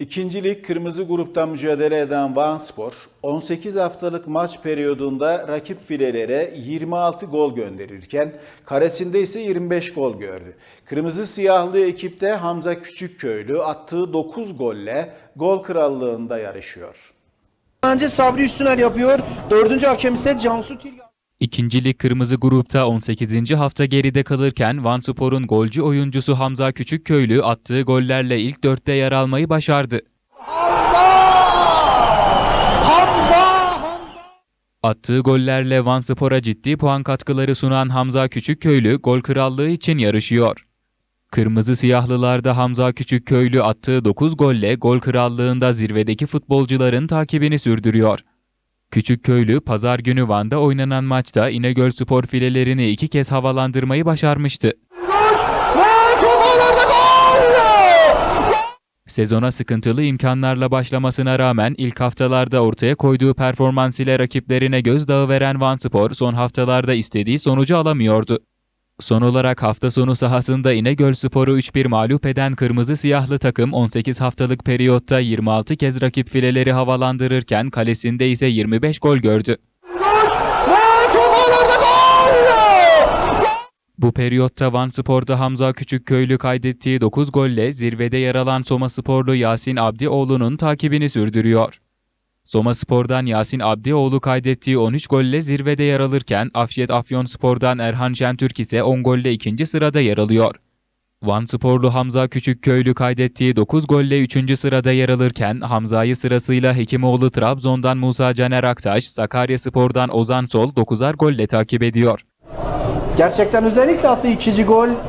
İkinci lig kırmızı grupta mücadele eden Vanspor, 18 haftalık maç periyodunda rakip filelere 26 gol gönderirken karesinde ise 25 gol gördü. Kırmızı siyahlı ekipte Hamza Küçükköylü attığı 9 golle gol krallığında yarışıyor. Bence Sabri Üstüner yapıyor. Dördüncü hakem ise Cansu Tilga. İkinci lig kırmızı grupta 18. hafta geride kalırken Vanspor'un golcü oyuncusu Hamza Küçükköylü attığı gollerle ilk dörtte yer almayı başardı. Hamza! Hamza! Attığı gollerle Vanspor'a ciddi puan katkıları sunan Hamza Küçükköylü gol krallığı için yarışıyor. Kırmızı siyahlılarda Hamza Küçükköylü attığı 9 golle gol krallığında zirvedeki futbolcuların takibini sürdürüyor. Küçükköylü pazar günü Van'da oynanan maçta İnegöl Spor filelerini iki kez havalandırmayı başarmıştı. Sezona sıkıntılı imkanlarla başlamasına rağmen ilk haftalarda ortaya koyduğu performans ile rakiplerine gözdağı veren Vanspor son haftalarda istediği sonucu alamıyordu. Son olarak hafta sonu sahasında İnegöl Spor'u 3-1 mağlup eden kırmızı siyahlı takım 18 haftalık periyotta 26 kez rakip fileleri havalandırırken kalesinde ise 25 gol gördü. Bu periyotta Van Spor'da Hamza Küçükköylü kaydettiği 9 golle zirvede yer alan Soma Sporlu Yasin Abdioğlu'nun takibini sürdürüyor. Soma Spor'dan Yasin Abdioğlu kaydettiği 13 golle zirvede yer alırken Afşet Afyon Spor'dan Erhan Şentürk ise 10 golle ikinci sırada yer alıyor. Van Sporlu Hamza Küçükköylü kaydettiği 9 golle 3. sırada yer alırken Hamza'yı sırasıyla Hekimoğlu Trabzon'dan Musa Caner Aktaş, Sakarya Spor'dan Ozan Sol 9'ar golle takip ediyor. Gerçekten özellikle attığı ikinci gol